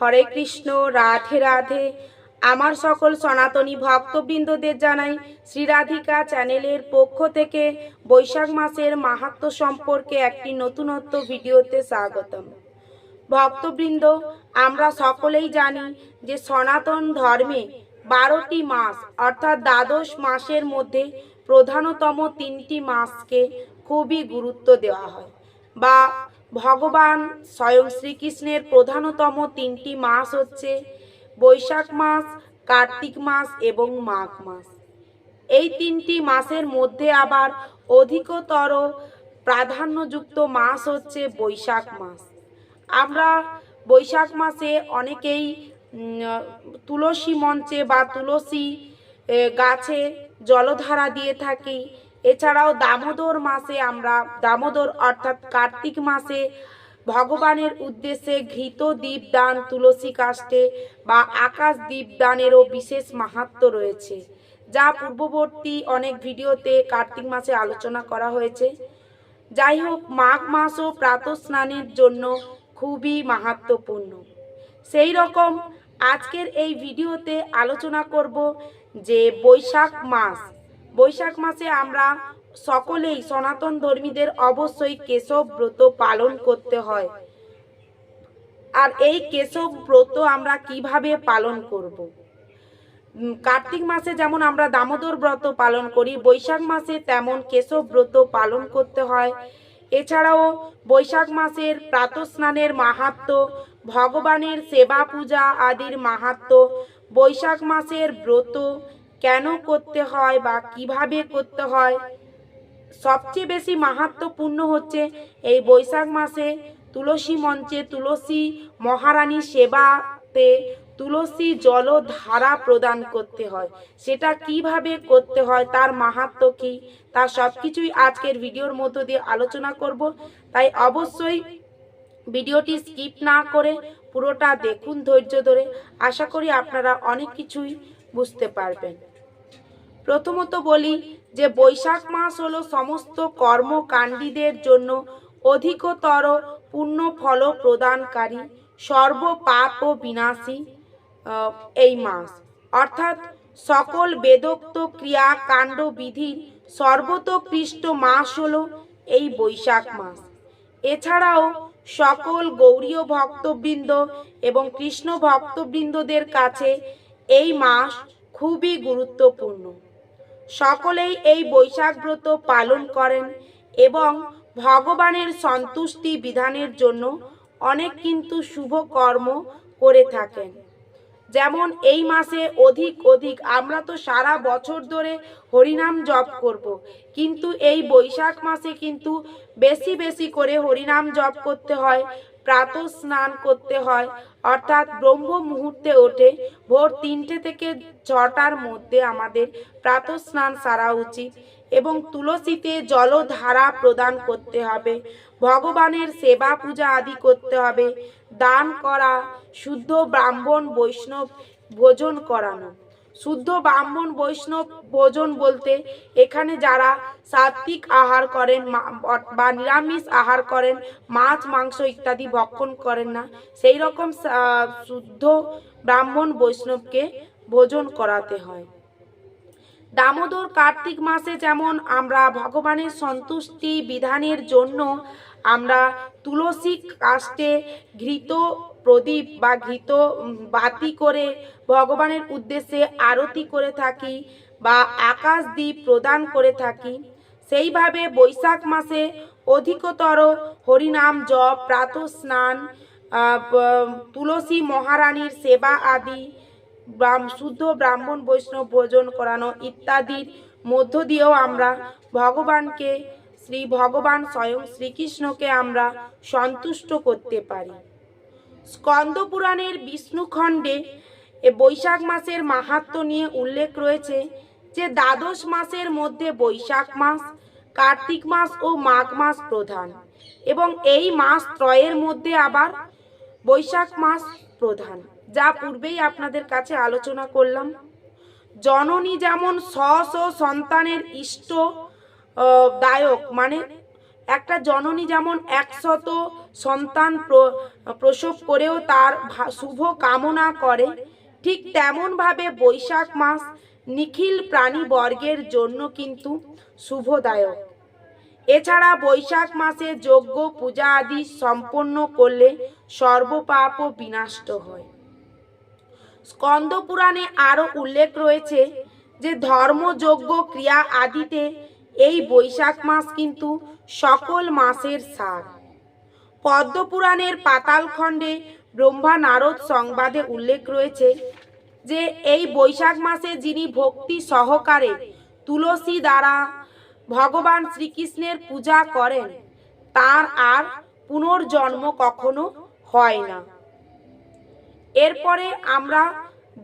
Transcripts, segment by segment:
হরে কৃষ্ণ, রাধে রাধে। আমার সকল সনাতনী ভক্তবৃন্দদের জানাই শ্রীরাধিকা চ্যানেলের পক্ষ থেকে বৈশাখ মাসের মাহাত্ম্য সম্পর্কে একটি নতুনত্ব ভিডিওতে স্বাগতম। ভক্তবৃন্দ, আমরা সকলেই জানি যে সনাতন ধর্মে বারোটি মাস, অর্থাৎ দ্বাদশ মাসের মধ্যে প্রধানতম তিনটি মাসকে খুবই গুরুত্ব দেওয়া হয় বা ভগবান স্বয়ং শ্রীকৃষ্ণের প্রধানতম তিনটি মাস হচ্ছে বৈশাখ মাস, কার্তিক মাস এবং মাঘ মাস। এই তিনটি মাসের মধ্যে আবার অধিকতর প্রাধান্যযুক্ত মাস হচ্ছে বৈশাখ মাস। আমরা বৈশাখ মাসে অনেকেই তুলসী মঞ্চে বা তুলসী গাছে জলধারা দিয়ে থাকি এছাড়াও দামোদর মাসে আমরা, দামোদর অর্থাৎ কার্তিক মাসে ভগবানের উদ্দেশ্যে ঘৃত দীপদান, তুলসী কাষ্টে বা আকাশ দীপদানেরও বিশেষ মাহাত্ম রয়েছে, যা পূর্ববর্তী অনেক ভিডিওতে কার্তিক মাসে আলোচনা করা হয়েছে। যাই হোক, মাঘ মাসও প্রাতঃ স্নানের জন্য খুবই মাহাত্মপূর্ণ। সেই রকম আজকের এই ভিডিওতে আলোচনা করব যে বৈশাখ মাস বৈশাখ মাসে আমরা সকলেই সনাতন ধর্মীদের অবশ্যই কেশব ব্রত পালন করতে হয় আর এই কেশব ব্রত আমরা কীভাবে পালন করব। কার্তিক মাসে যেমন আমরা দামোদর ব্রত পালন করি, বৈশাখ মাসে তেমন কেশব ব্রত পালন করতে হয় এছাড়াও বৈশাখ মাসের প্রাতঃস্নানের মাহাত্ম্য, ভগবানের সেবা পূজা আদির মাহাত্ম্য, বৈশাখ মাসের ব্রত কেন করতে হয় বা কীভাবে করতে হয়? সবচেয়ে বেশি মাহাত্মপূর্ণ হচ্ছে এই বৈশাখ মাসে তুলসী মঞ্চে তুলসী মহারানী সেবাতে তুলসী জলধারা প্রদান করতে হয়। সেটা কীভাবে করতে হয়, তার মাহাত্ম কি? তার সব কিছুই আজকের ভিডিওর মধ্য দিয়ে আলোচনা করব। তাই অবশ্যই ভিডিওটি স্কিপ না করে পুরোটা দেখুন ধৈর্য ধরে। আশা করি আপনারা অনেক কিছুই বুঝতে পারবেন। প্রথমত বলি যে বৈশাখ মাস হলো সমস্ত কর্মকাণ্ডীদের জন্য অধিকতর পূর্ণ ফল প্রদানকারী, সর্ব পাপ ও বিনাশী এই মাস। অর্থাৎ সকল বেদোক্ত ক্রিয়া কাণ্ড বিধির সর্বতোকৃষ্ট মাস হল এই বৈশাখ মাস। এছাড়াও সকল গৌরীয় ভক্তবৃন্দ এবং কৃষ্ণ ভক্তবৃন্দদের কাছে এই মাস খুবই গুরুত্বপূর্ণ। সকলেই এই বৈশাখ ব্রত পালন করেন এবং ভগবানের সন্তুষ্টি বিধানের জন্য অনেক কিন্তু শুভ কর্ম করে থাকেন যেমন এই মাসে অধিক অধিক আমরা তো সারা বছর ধরে হরিনাম জপ করব। কিন্তু এই বৈশাখ মাসে কিন্তু বেশি বেশি করে হরিনাম জপ করতে হয় প্রাতঃ স্নান করতে হয়। অর্থাৎ ব্রহ্ম মুহূর্তে ওঠে। ভোর তিনটে থেকে ছটার মধ্যে আমাদের প্রাতঃ স্নান সারা উচিত এবং তুলসীতে জলধারা প্রদান করতে হবে। ভগবানের সেবা পূজা আদি করতে হবে। দান করা, শুদ্ধ ব্রাহ্মণ, বৈষ্ণব ভোজন করানো। শুদ্ধ ব্রাহ্মণ, বৈষ্ণব ভোজন বলতে এখানে যারা সাত্বিক আহার করেন বা নিরামিষ আহার করেন, মাছ, মাংস ইত্যাদি ভক্ষণ করেন না, সেই রকম শুদ্ধ ব্রাহ্মণ, বৈষ্ণবকে ভোজন করাতে হয়। দামোদর কার্তিক মাসে যেমন আমরা ভগবানের সন্তুষ্টি বিধানের জন্য আমরা তুলসী কাষ্টে ঘৃত প্রদীপ বা ঘৃত বাতি করে ভগবানের উদ্দেশ্যে আরতি করে থাকি বা আকাশ দ্বীপ প্রদান করে থাকি। সেইভাবে বৈশাখ মাসে অধিকতর হরিনাম, জপ, প্রাতঃ স্নান তুলসী মহারানীর সেবা আদি শুদ্ধ ব্রাহ্মণ বৈষ্ণব ভোজন করানো ইত্যাদির মধ্য দিয়েও আমরা ভগবানকে, শ্রী ভগবান স্বয়ং শ্রীকৃষ্ণকে আমরা সন্তুষ্ট করতে পারি। স্কন্দ পুরাণের বিষ্ণুখণ্ডে বৈশাখ মাসের মাহাত্ম্য নিয়ে উল্লেখ রয়েছে যে দ্বাদশ মাসের মধ্যে বৈশাখ মাস, কার্তিক মাস ও মাঘ মাস প্রধান এবং এই মাস ত্রয়ের মধ্যে আবার বৈশাখ মাস প্রধান, যা পূর্বেই আপনাদের কাছে আলোচনা করলাম। জননী যেমন স্ব সন্তানের ইষ্ট দায়ক মানে একটা জননী যেমন একশত সন্তান প্র- প্রসব করেও তার শুভ কামনা করে, ঠিক তেমনভাবে বৈশাখ মাস নিখিল প্রাণীবর্গের জন্য কিন্তু শুভদায়ক। এছাড়া বৈশাখ মাসে যজ্ঞ, পূজা আদি সম্পন্ন করলে সর্বপাপ বিনষ্ট হয়। স্কন্দ পুরাণে আরও উল্লেখ রয়েছে যে ধর্মযজ্ঞ, ক্রিয়া আদিতে এই বৈশাখ মাস কিন্তু সকল মাসের সার। পদ্মপুরাণের পাতালখণ্ডে ব্রহ্মা নারদ সংবাদে উল্লেখ রয়েছে যে, এই বৈশাখ মাসে যিনি ভক্তি সহকারে তুলসী দ্বারা ভগবান শ্রীকৃষ্ণের পূজা করেন, তার আর পুনর্জন্ম কখনো হয় না। এরপরে আমরা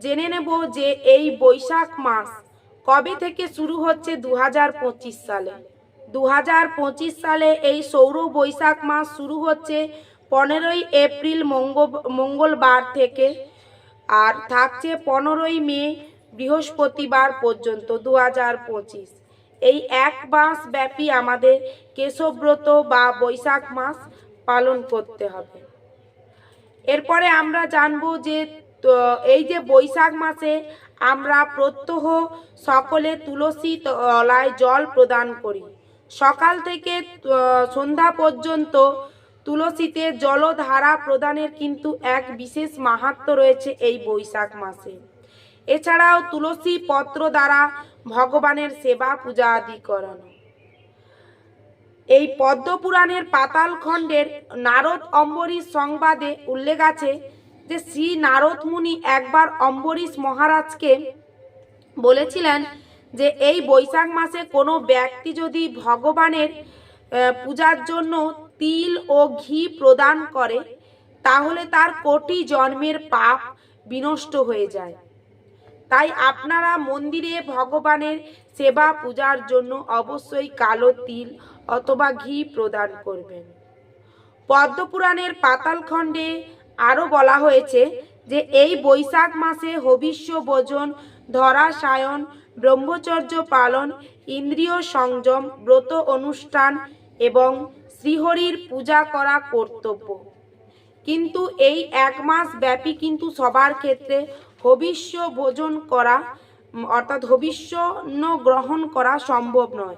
জেনে নেব যে, এই বৈশাখ মাস কবে থেকে শুরু হচ্ছে দু হাজার পঁচিশ সালে? দু হাজার পঁচিশ সালে এই সৌর বৈশাখ মাস শুরু হচ্ছে পনেরোই এপ্রিল মঙ্গ- মঙ্গলবার থেকে আর থাকছে পনেরোই মে বৃহস্পতিবার পর্যন্ত দু হাজার পঁচিশ। এই এক মাস ব্যাপী আমাদের কেশব্রত বা বৈশাখ মাস পালন করতে হবে। এরপরে আমরা জানব যে তো, এই যে বৈশাখ মাসে আমরা প্রত্যহ সকলে তুলসী তলায় জল প্রদান করি। সকাল থেকে সন্ধ্যা পর্যন্ত তুলসীতে জলধারা প্রদানের কিন্তু এক বিশেষ মাহাত্ম্য রয়েছে এই বৈশাখ মাসে। এছাড়াও তুলসী পত্র দ্বারা ভগবানের সেবা পূজা আদি করানো এই পদ্মপুরাণের পাতাল খণ্ডের নারদ অম্বরীর সংবাদে উল্লেখ আছে যে শ্রী নারদ মুনি একবার অম্বরীশ মহারাজকে বলেছিলেন যে এই বৈশাখ মাসে কোনো ব্যক্তি যদি ভগবানের পূজার জন্য তিল ও ঘি প্রদান করে, তাহলে তার কোটি জন্মের পাপ বিনষ্ট হয়ে যায়। তাই আপনারা মন্দিরে ভগবানের সেবা পূজার জন্য অবশ্যই কালো তিল অথবা ঘি প্রদান করবেন। পদ্মপুরাণের পাতালখণ্ডে আরও বলা হয়েছে যে এই বৈশাখ মাসে হবিষ্য ভোজন, ধরাশায়ন, ব্রহ্মচর্য পালন, ইন্দ্রিয় সংযম, ব্রত অনুষ্ঠান এবং শ্রীহরির পূজা করা কর্তব্য। কিন্তু এই এক মাস ব্যাপী কিন্তু সবার ক্ষেত্রে হবিষ্য ভোজন করা, অর্থাৎ হবিষ্যন্ন গ্রহণ করা সম্ভব নয়।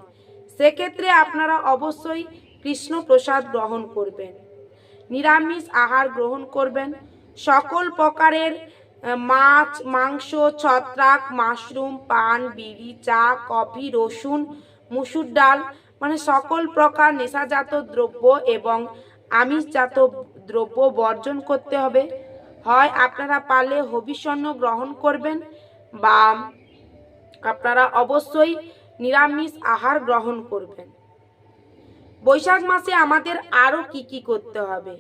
সেক্ষেত্রে আপনারা অবশ্যই কৃষ্ণ প্রসাদ গ্রহণ করবেন। নিরামিষ আহার গ্রহণ করবেন। সকল প্রকারের মাছ, মাংস, ছত্রাক, মাশরুম, পান, বিড়ি, চা, কফি, রসুন, মুসুর ডাল মানে সকল প্রকার নেশাজাত দ্রব্য এবং আমিষজাত দ্রব্য বর্জন করতে হবে। হয় আপনারা পারলে হবিষণ্য গ্রহণ করবেন বা আপনারা অবশ্যই নিরামিষ আহার গ্রহণ করবেন। বৈশাখ মাসে আমাদের আরও কি কি করতে হবে?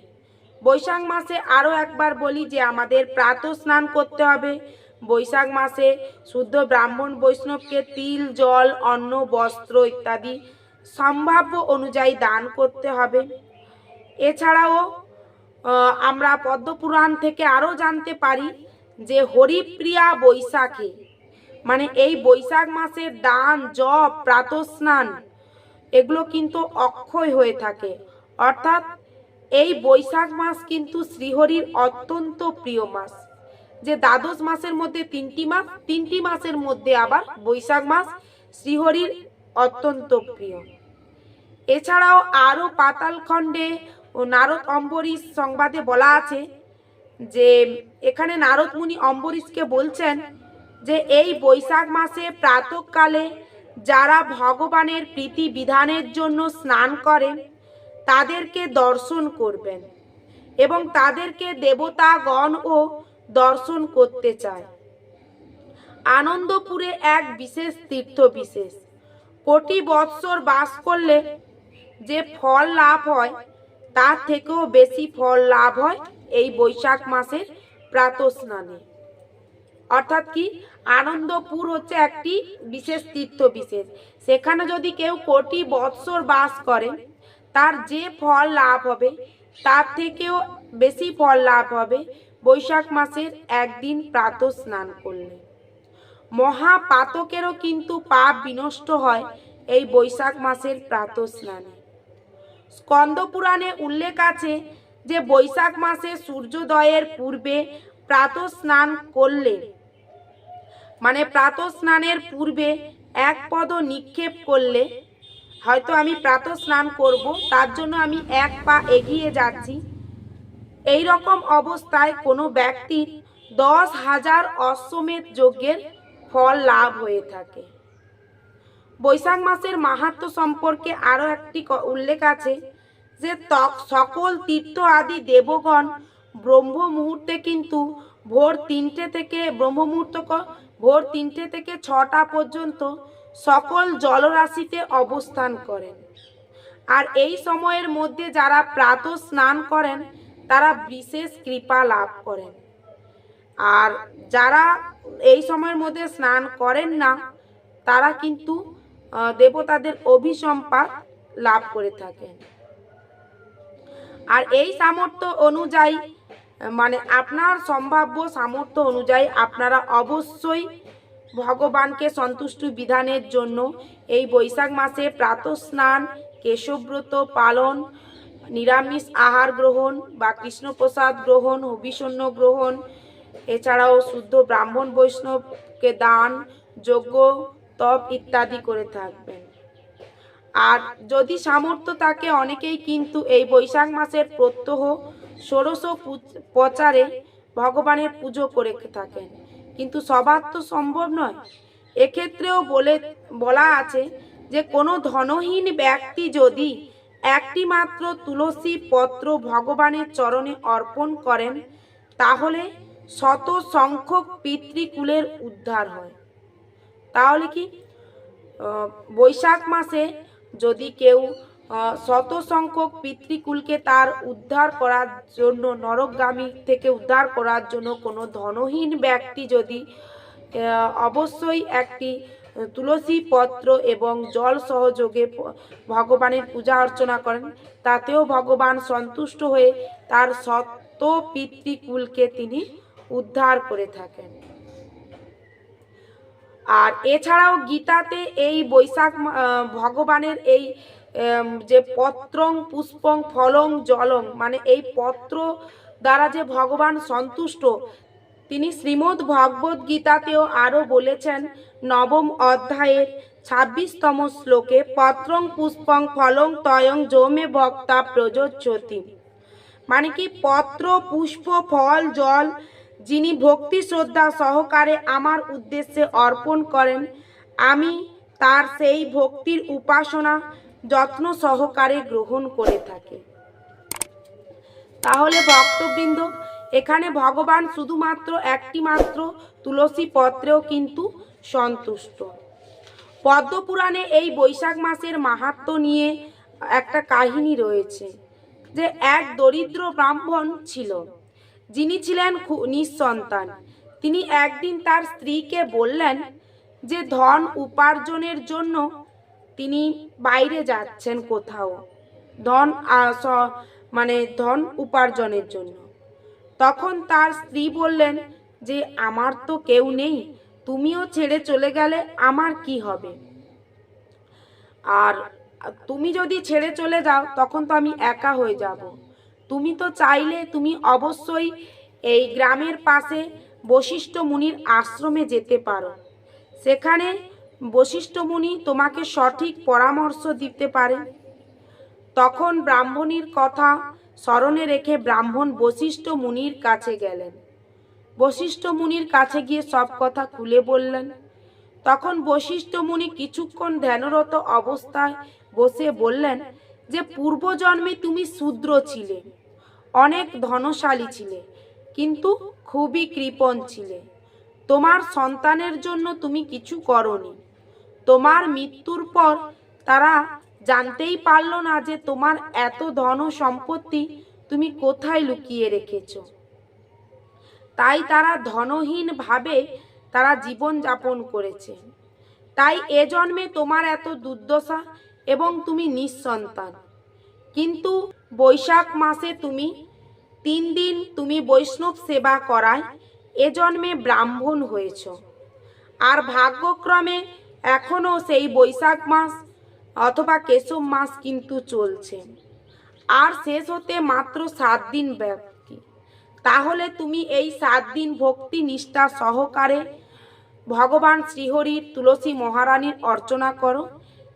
বৈশাখ মাসে আরও একবার বলি যে আমাদের প্রাত স্নান করতে হবে। বৈশাখ মাসে শুদ্ধ ব্রাহ্মণ বৈষ্ণবকে তিল, জল, অন্ন, বস্ত্র ইত্যাদি সম্ভাব্য অনুযায়ী দান করতে হবে। এছাড়াও আমরা পদ্মপুরাণ থেকে আরও জানতে পারি যে হরিপ্রিয়া বৈশাখে মানে এই বৈশাখ মাসে দান, জপ প্রাতস্নান এগুলো কিন্তু অক্ষয় হয়ে থাকে। অর্থাৎ এই বৈশাখ মাস কিন্তু শ্রীহরির অত্যন্ত প্রিয় মাস। যে দ্বাদশ মাসের মধ্যে তিনটি মাস, তিনটি মাসের মধ্যে আবার বৈশাখ মাস শ্রীহরির অত্যন্ত প্রিয়। এছাড়াও আরও পাতালখণ্ডে ও নারদ অম্বরীশ সংবাদে বলা আছে যে, এখানে নারদ মুনি অম্বরীশকে বলছেন যে, এই বৈশাখ মাসে প্রাতকালে যারা ভগবানের প্রীতি বিধানের জন্য স্নান করেন, তাদেরকে দর্শন করবেন এবং তাদেরকে দেবতাগণ ও দর্শন করতে চায়। আনন্দপুরে এক বিশেষ তীর্থ বিশেষ কোটি বৎসর বাস করলে যে ফল লাভ হয়, তার থেকেও বেশি ফল লাভ হয় এই বৈশাখ মাসের প্রাতঃস্নানে। অর্থাৎ কি? আনন্দপুর হচ্ছে একটি বিশেষ তীর্থ বিশেষ সেখানে যদি কেউ কোটি বৎসর বাস করে তার যে ফল লাভ হবে, তার থেকেও বেশি ফল লাভ হবে বৈশাখ মাসের একদিন প্রাত স্নান করলে। মহাপাতকেরও কিন্তু পাপ বিনষ্ট হয় এই বৈশাখ মাসের প্রাত স্নানে। স্কন্দ পুরাণে উল্লেখ আছে যে বৈশাখ মাসে সূর্যোদয়ের পূর্বে প্রাত স্নান করলে মানে প্রাত স্নানের পূর্বে এক পদ নিক্ষেপ করলে, হয়তো আমি প্রাত স্নান করব, তার জন্য আমি এক পা এগিয়ে যাচ্ছি। এই রকম অবস্থায় কোনো ব্যক্তির দশ হাজার অশ্বমেধ যজ্ঞের ফল লাভ হয়ে থাকে। বৈশাখ মাসের মাহাত্ম্য সম্পর্কে আরও একটি উল্লেখ আছে যে সকল তীর্থ আদি দেবগণ ব্রহ্ম মুহূর্তে কিন্তু ভোর তিনটে থেকে ব্রহ্ম মুহূর্ত ভোর তিনটে থেকে ছটা পর্যন্ত সকল জলরাশিতে অবস্থান করেন। আর এই সময়ের মধ্যে যারা প্রাত স্নান করেন, তারা বিশেষ কৃপা লাভ করেন। আর যারা এই সময়ের মধ্যে স্নান করেন না, তারা কিন্তু দেবতাদের অভিসম্পাদ লাভ করে থাকেন। আর এই সামর্থ্য অনুযায়ী মানে আপনার সম্ভাব্য সামর্থ্য অনুযায়ী আপনারা অবশ্যই ভগবানকে সন্তুষ্ট বিধানের জন্য এই বৈশাখ মাসে প্রাতঃ স্নান কেশব্রত পালন, নিরামিষ আহার গ্রহণ বা কৃষ্ণপ্রসাদ গ্রহণ হবিষণ্য গ্রহণ, এছাড়াও শুদ্ধ ব্রাহ্মণ বৈষ্ণবকে দান, যজ্ঞ, তপ ইত্যাদি করে থাকবেন। আর যদি সামর্থ্য থাকে অনেকেই কিন্তু এই বৈশাখ মাসের প্রত্যহ ষোড়শ প্রচারে ভগবানের পুজো করে থাকেন। কিন্তু সবার তো সম্ভব নয়। এক্ষেত্রেও বলে, বলা আছে যে, কোনো ধনহীন ব্যক্তি যদি একটি মাত্র তুলসী পত্র ভগবানের চরণে অর্পণ করেন, তাহলে শত সংখ্যক পিতৃকুলের উদ্ধার হয়। তাহলে কি? বৈশাখ মাসে যদি কেউ শত সংখ্যক পিতৃকুলকে তার উদ্ধার করার জন্য, নরকগামী থেকে উদ্ধার করার জন্য কোনো ধনহীন ব্যক্তি যদি অবশ্যই একটি তুলসী পত্র এবং জল সহযোগে ভগবানের পূজা অর্চনা করেন, তাতেও ভগবান সন্তুষ্ট হয়ে তার শত পিতৃকুলকে তিনি উদ্ধার করে থাকেন। আর এছাড়াও গীতাতে এই বৈশাখ ভগবানের এই যে পত্রং, পুষ্পং, ফলং, জলং মানে এই পত্র দ্বারা যে ভগবান সন্তুষ্ট, তিনি শ্রীমদ্ ভগবদ গীতাতেও আরও বলেছেন, নবম অধ্যায়ের ছাব্বিশতম শ্লোকে পত্রং, পুষ্পং, ফলং, তয়ং, যৌমে ভক্তা প্রযোজ্যতি। মানে কি পত্র, পুষ্প, ফল, জল, যিনি ভক্তি শ্রদ্ধা সহকারে আমার উদ্দেশ্যে অর্পণ করেন, আমি তার সেই ভক্তির উপাসনা যত্ন সহকারে গ্রহণ করে থাকে। তাহলে ভক্তবৃন্দ, এখানে ভগবান শুধুমাত্র একটি মাত্র তুলসী পত্রেও কিন্তু সন্তুষ্ট। পদ্মপুরাণে এই বৈশাখ মাসের মাহাত্ম্য নিয়ে একটা কাহিনী রয়েছে যে এক দরিদ্র ব্রাহ্মণ ছিল, যিনি ছিলেন নিঃসন্তান। তিনি একদিন তার স্ত্রীকে বললেন যে ধন উপার্জনের জন্য তিনি বাইরে যাচ্ছেন কোথাও, ধন মানে ধন উপার্জনের জন্য। তখন তার স্ত্রী বললেন যে, আমার তো কেউ নেই, তুমিও ছেড়ে চলে গেলে আমার কি হবে? আর তুমি যদি ছেড়ে চলে যাও, তখন তো আমি একা হয়ে যাব। তুমি তো চাইলে তুমি অবশ্যই এই গ্রামের পাশে বশিষ্ঠ মুনির আশ্রমে যেতে পারো। সেখানে বশিষ্ঠ মুনি তোমাকে সঠিক পরামর্শ দিতে পারে। তখন ব্রাহ্মণীর কথা স্মরণে রেখে ব্রাহ্মণ বশিষ্ঠ মুনির কাছে গেলেন। বশিষ্ঠ মুনির কাছে গিয়ে সব কথা খুলে বললেন। তখন বশিষ্ঠ মুনি কিছুক্ষণ ধ্যানরত অবস্থায় বসে বললেন যে, পূর্বজন্মে তুমি শূদ্র ছিলে, অনেক ধনশালী ছিলে, কিন্তু খুবই কৃপণ ছিলে। তোমার সন্তানের জন্য তুমি কিছু করনি তোমার মৃত্যুর পর তারা জানতেই পারল না যে তোমার এত ধন সম্পত্তি তুমি কোথায় লুকিয়ে রেখেছ। তাই তারা ধনহীন ভাবে তারা জীবন যাপন করেছে। তাই এ জন্মে তোমার এত দুর্দশা এবং তুমি নিঃসন্তান। কিন্তু বৈশাখ মাসে তুমি, তিন দিন তুমি বৈষ্ণব সেবা করায় এ জন্মে ব্রাহ্মণ হয়েছ। আর ভাগ্যক্রমে এখনও সেই বৈশাখ মাস অথবা কেশব মাস কিন্তু চলছে। আর শেষ হতে মাত্র সাত দিন ব্যক্তি তাহলে তুমি এই সাত দিন ভক্তি নিষ্ঠা সহকারে ভগবান শ্রীহরির তুলসী মহারানীর অর্চনা করো।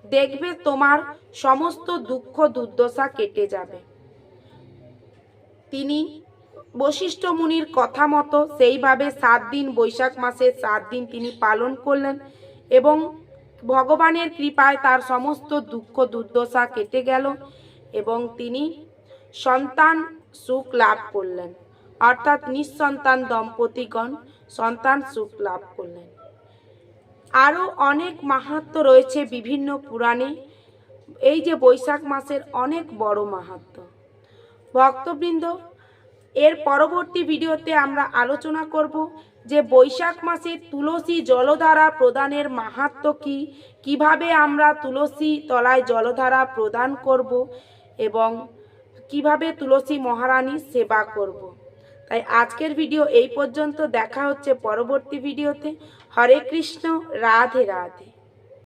দেখবে তোমার সমস্ত দুঃখ দুর্দশা কেটে যাবে। তিনি বশিষ্ঠ মুনির কথা মতো সেইভাবে সাত দিন বৈশাখ মাসের সাত দিন তিনি পালন করলেন। এবং ভগবানের কৃপায় তার সমস্ত দুঃখ দুর্দশা কেটে গেল এবং তিনি সন্তান সুখ লাভ করলেন। অর্থাৎ নিঃসন্তান দম্পতিগণ সন্তান সুখ লাভ করলেন। আরও অনেক মাহাত্ম্য রয়েছে বিভিন্ন পুরাণে। এই যে বৈশাখ মাসের অনেক বড় মাহাত্ম্য ভক্তবৃন্দ, এর পরবর্তী ভিডিওতে আমরা আলোচনা করব। যে বৈশাখ মাসে তুলসী জলধারা প্রদানের মাহাত্ম কী? কীভাবে আমরা তুলসী তলায় জলধারা প্রদান করব এবং কীভাবে তুলসী মহারানী সেবা করব? তাই আজকের ভিডিও এই পর্যন্ত। দেখা হচ্ছে পরবর্তী ভিডিওতে। হরে কৃষ্ণ, রাধে রাধে।